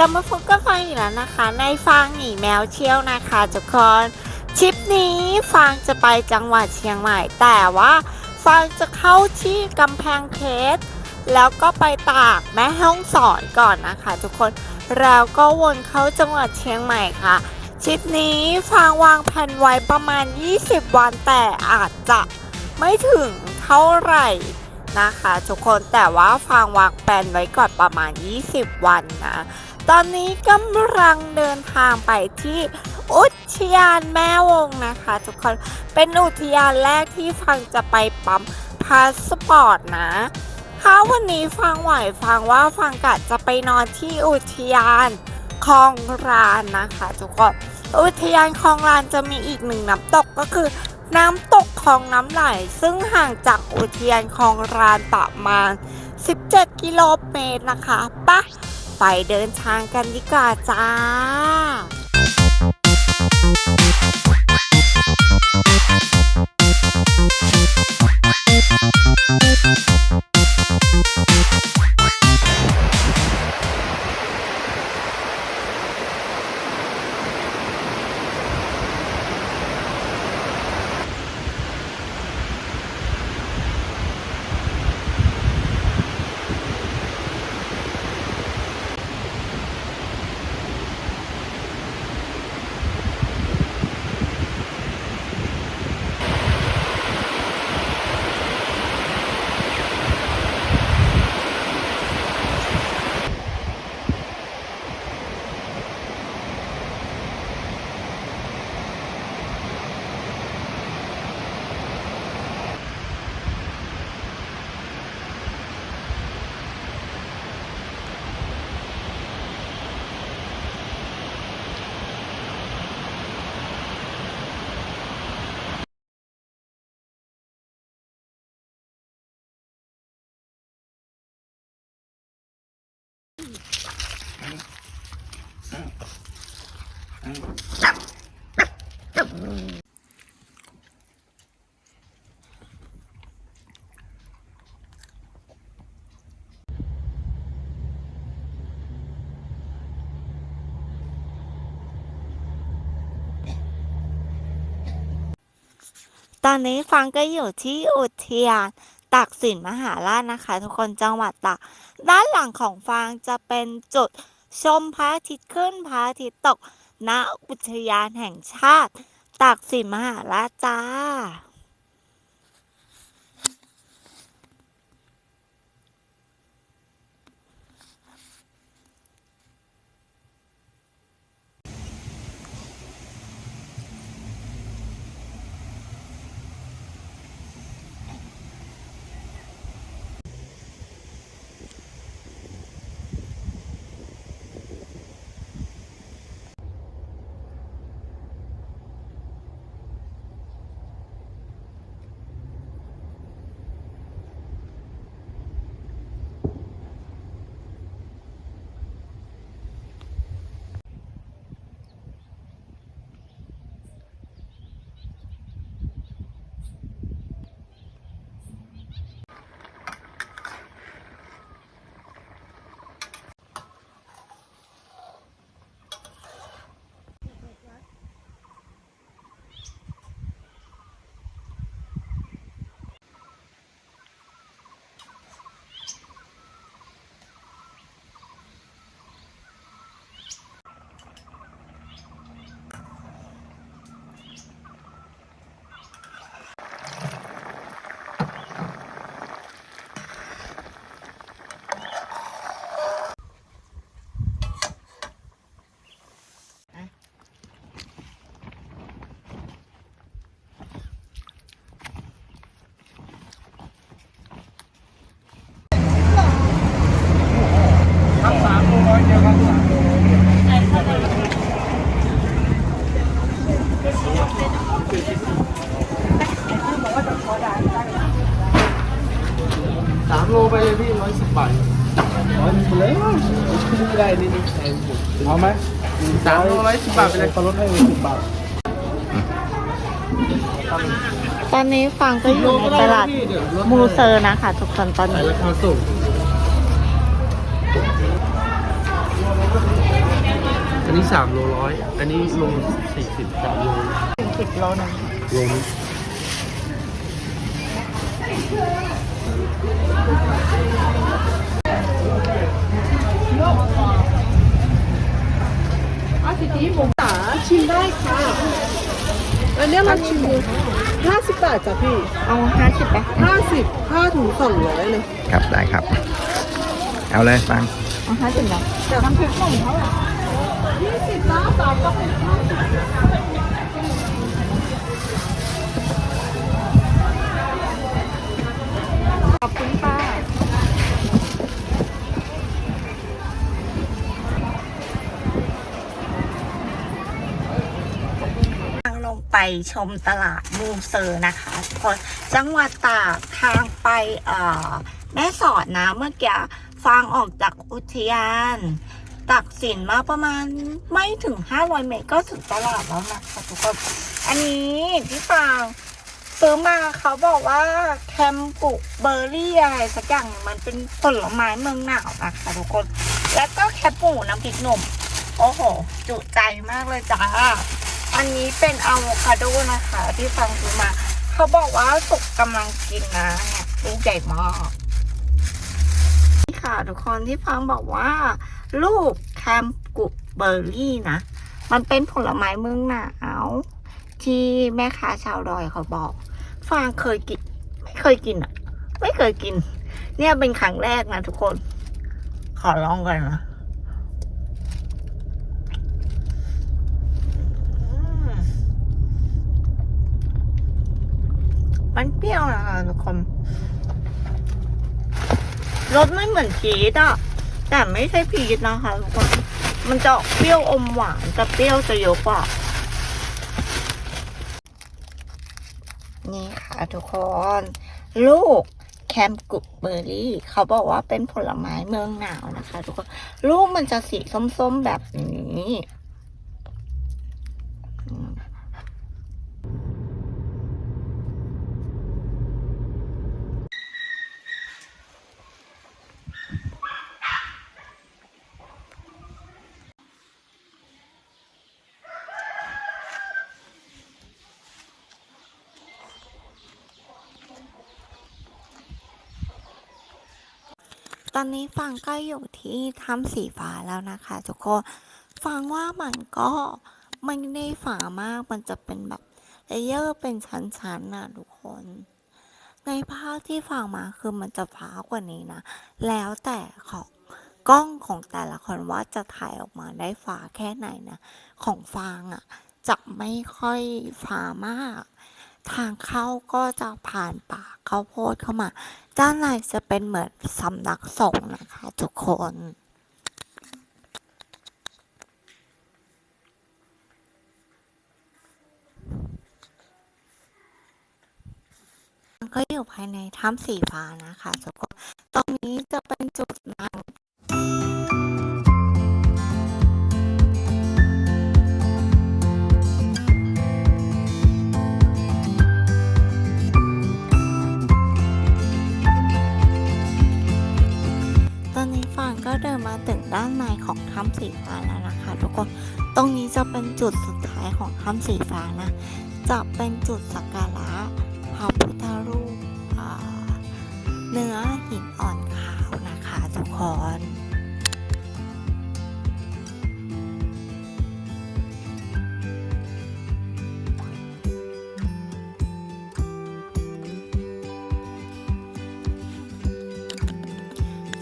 กลับมาพบกับฟังอีกแล้วนะคะ ในฟังหนีแมวเที่ยวนะคะทุกคนทริปนี้ฟังจะไปจังหวัดเชียงใหม่ แต่ว่าฟังจะเข้าที่กำแพงเพชรแล้วก็ไปตากแม่ห้องสอนก่อนนะคะ ทุกคนแล้วก็วนเข้าจังหวัดเชียงใหม่ค่ะทริปนี้ฟังวางแผนไว้ประมาณ 20 วันแต่อาจจะไม่ถึงเท่าไหร่นะคะทุกคนแต่ว่าฟังวางแผนไว้ก่อนประมาณ 20 วันนะ ตอนนี้กำลังเดินทางไปที่อุทยานแม่วงนะคะ ทุกคนเป็นอุทยานแรกที่ฟังจะไปปั๊มพาสปอร์ตนะ ถ้าวันนี้ฟังไหวฟังว่าฟังกะจะไปนอนที่อุทยานคลองรานนะคะทุกคนอุทยานคลองรานจะมีอีกหนึ่งน้ำตกก็คือ น้ำตกคลองน้ำไหล ซึ่งห่างจากอุทยานคลองรานประมาณ 17 กิโลเมตรนะคะปะ ไปเดินทางกันดีกว่าจ้า ตอนนี้ฟังก็อยู่ที่อุทยานตากสินมหาราชนะคะ ทุกคนจังหวัดตากด้านหลังของฟางจะเป็นจุดชมพระอาทิตย์ขึ้นพระอาทิตย์ตกณอุทยานแห่งชาติตากสินมหาราชจ้า สามโลไปเลยพี่ร้อยสิบบาทร้อยไปเลยขึ้นไม่ได้นี่นี่แพงหมดเอาไหมสามโลร้อยสิบบาทไปเลยเขาลดให้สิบบาทตอนนี้ฟังก็อยู่ในตลาดมูเซอร์นะคะ ทุกคนตอนขายนี้ราคาส่ง อันนี้สามโลร้อย อันนี้โลสี่สิบสามโลถึงสิบโลหนึงโลนี้อาทิตย์ผมจ๋าชิมได้ค่ะ อันเนี้ยเราชิมดูห้าสิบบาทจ้ะพี่เอาห้าสิบไปห้าสิบห้าถุงสองร้อยเลย ครับได้ครับ เอาเลยฟังเอาห้าสิบนะเดี๋ยวน้ำพริกหนุ่มเท่าไหร่ ยี่สิบนะสามกระปุกห้าสิบขอบคุณค่ะทางลงไปชมตลาดมูเซอร์นะคะคนจังหวัดตากทางไปแม่สอดนะเมื่อกี้ฟังออกจากอุทยาน ตักสินมาประมาณไม่ถึง 500 เมตรก็ถึงตลาดแล้วนะคะทุกคนอันนี้ที่ฟังซื้อมาเขาบอกว่าแคมปุเบอร์รี่อะไรสักอย่างมันเป็นผลไม้เมืองหนาวนะคะทุกคน แล้วก็แคปหมูน้ำพริกหนุ่ม โอ้โห จุใจมากเลยจ้า อันนี้เป็นอะโวคาโดนะคะ ที่ฟังซื้อมา เขาบอกว่าสุกกำลังกินนะเนี่ยลูกใหญ่มากนี่ค่ะทุกคนที่ฟังบอกว่า ลูกแคมปุเบอร์รี่นะ มันเป็นผลไม้เมืองหนาวที่แม่ค้าชาวดอยเขาบอกฟางเคยกิน ไม่เคยกินอะ ไม่เคยกิน เนี่ยเป็นครั้งแรกนะทุกคน ขอลองกันนะมันเปรี้ยวนะคะทุกคนรสไม่เหมือนพีชอะ แต่ไม่ใช่พีชนะคะทุกคนมันจะเปรี้ยวอมหวานแต่เปรี้ยวจะเยอะกว่า นี่ค่ะทุกคน ลูกแคมกุเบอร์รี่ เขาบอกว่าเป็นผลไม้เมืองหนาวนะคะ ทุกคน ลูกมันจะสีส้มๆแบบนี้ อนนี้ฟังก็อยู่ที่ถ้ำสีฟ้าแล้วนะคะทุกคนฟังว่ามันก็ไม่ได้ฝามากมันจะเป็นแบบเลเยอร์เป็นชั้นๆนะทุกคน ในภาพที่ฟังมาคือมันจะฟ้ากว่านี้นะ แล้วแต่ของกล้องของแต่ละคนว่าจะถ่ายออกมาได้ฟ้าแค่ไหนนะ ของฟางอะจะไม่ค่อยฟ้ามาก ทางเข้าก็จะผ่านป่าข้าวโพดเข้ามา ด้านในจะเป็นเหมือนสำนักสงฆ์นะคะ ทุกคนก็อยู่ภายในถ้ำสีฟ้านะคะทุกคนตรงนี้จะเป็นจุดนั่ง จุดสุดท้ายของถ้ำสีฟ้านะ จะเป็นจุดสักการะพระพุทธรูปเนื้อหินอ่อนขาวนะคะทุกคน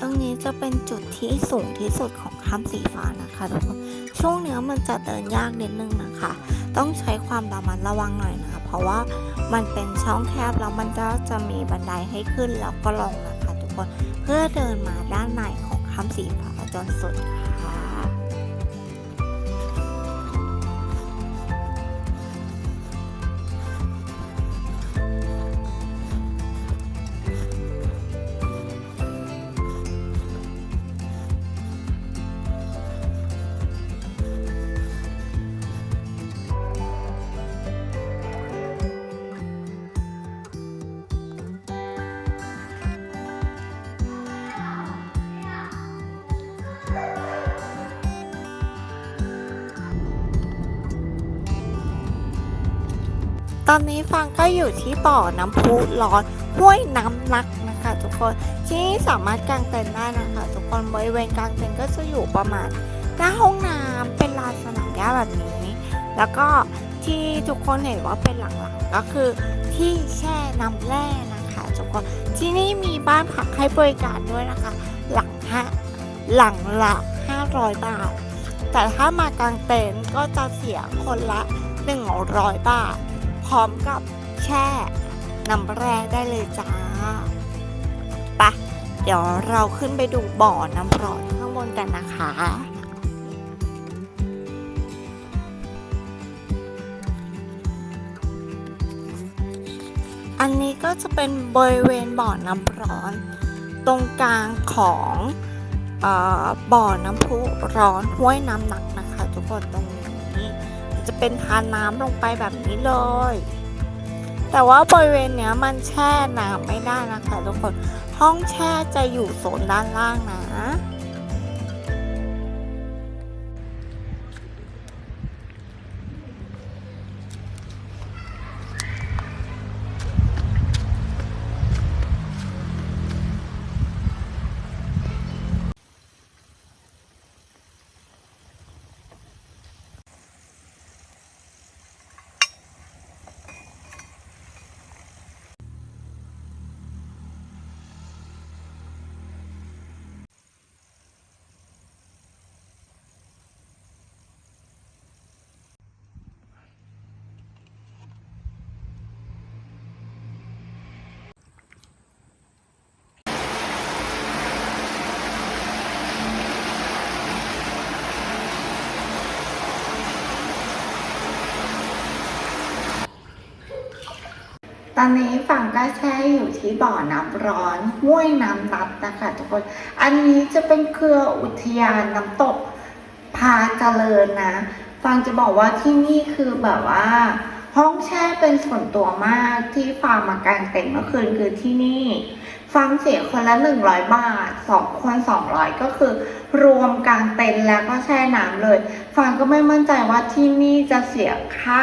ตรงนี้จะเป็นจุดที่สูงที่สุดของ ถ้ำสีฟ้านะคะทุกคนช่วงเนี้ยมันจะเดินยากนิดนึงนะคะ ต้องใช้ความระมัดระวังหน่อยนะ เพราะว่ามันเป็นช่องแคบแล้วมันก็จะมีบันไดให้ขึ้นแล้วก็ลงนะคะ ทุกคนเพื่อเดินมาด้านในของถ้ำสีฟ้าจนสุดค่ะ ตอนนี้ฟังก็อยู่ที่บ่อน้ำพุร้อนห้วยน้ำนักนะคะ ทุกคนที่นี่สามารถกางเต็นท์ได้นะคะ ทุกคนบริเวณกางเต็นท์ก็จะอยู่ประมาณหน้าห้องน้ำเป็นลานสนามหญ้าแบบนี้ แล้วก็ที่ทุกคนเห็นว่าเป็นหลังๆก็คือที่แช่น้ำแร่นะคะทุกคนที่นี่มีบ้านพักให้บริการด้วยนะคะ หลังห้าหลังละ500 บาท แต่ถ้ามากางเต็นท์ก็จะเสียคนละ 100 บาท พร้อมกับแช่น้ำแร่ได้เลยจ้าไปะเดี๋ยวเราขึ้นไปดูบ่อน้ำร้อนข้างบนกันนะคะ อันนี้ก็จะเป็นบริเวณบ่อน้ำร้อน ตรงกลางของอบ่อน้ำพุร้อนห้วยน้ำหนักนะคะ ทุกคนตรง จะเป็นทานน้ำลงไปแบบนี้เลย แต่ว่าบริเวณเนี้ยมันแช่น้ำไม่ได้นะคะทุกคน ห้องแช่จะอยู่โซนด้านล่างนะ อนนี้ฝั่งก็แช่อยู่ที่บ่อน้ำร้อนห้วยน้ำนัดนะคะทุกคน อันนี้จะเป็นเครืออุทยานน้ำตกพาเจริญนะ ฟังจะบอกว่าที่นี่คือแบบว่า ห้องแช่เป็นส่วนตัวมากที่ฟังมากางเต็นท์เมื่อคืนคือที่นี่ ฟังเสียคนละ100บาทสองคน200ก็คือ รวมกางเต็นท์แล้วก็แช่น้ำเลย ฟังก็ไม่มั่นใจว่าที่นี่จะเสียค่า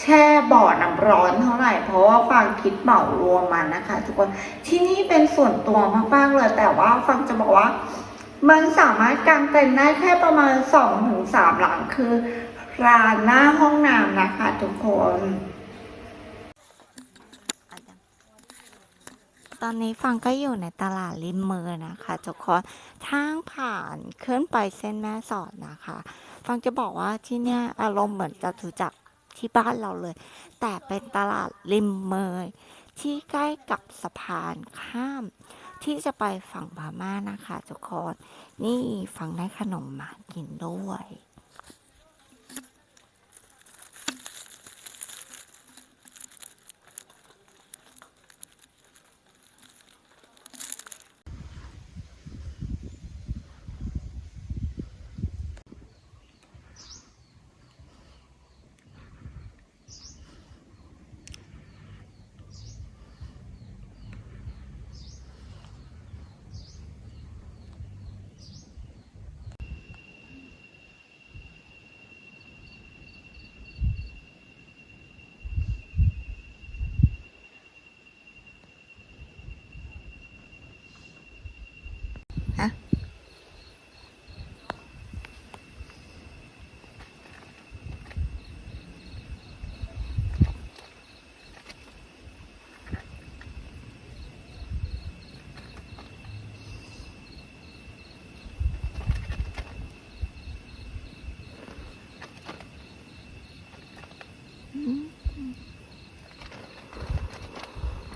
แช่บ่อน้ำร้อนเท่าไหร่ เพราะว่าฟังคิดเหมารวมมานนะคะ ทุกคนที่นี่เป็นส่วนตัวมากๆเลย แต่ว่าฟังจะบอกว่า มันสามารถกางเต็นท์ได้แค่ประมาณ2-3ถึง3หลังคือรานหน้าห้องน้ำนะคะ ทุกคน ตอนนี้ฟังก็อยู่ในตลาดริมเมือนะคะทุกคนทางผ่านขึ้นไปเส้นแม่สอดนะคะ ฟังจะบอกว่าที่เนี่ยอารมณ์เหมือนจะถูจักร ที่บ้านเราเลย แต่เป็นตลาดริมเมย ที่ใกล้กับสะพานข้าม ที่จะไปฝั่งพม่านะคะทุกคน นี่ฝั่งได้ขนมมากินด้วย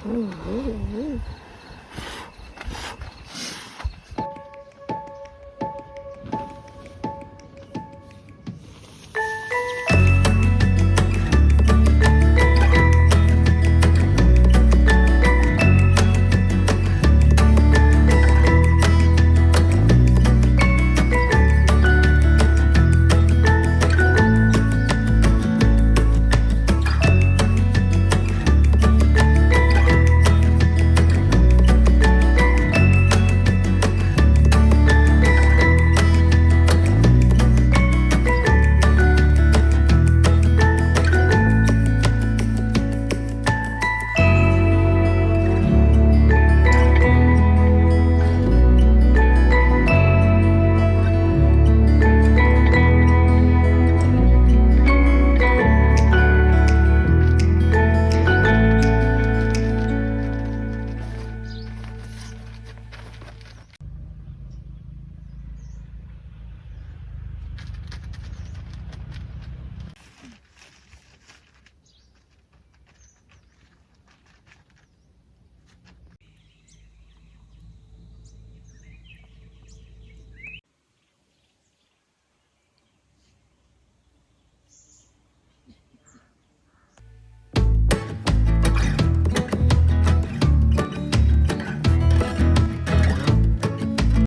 โอ้โห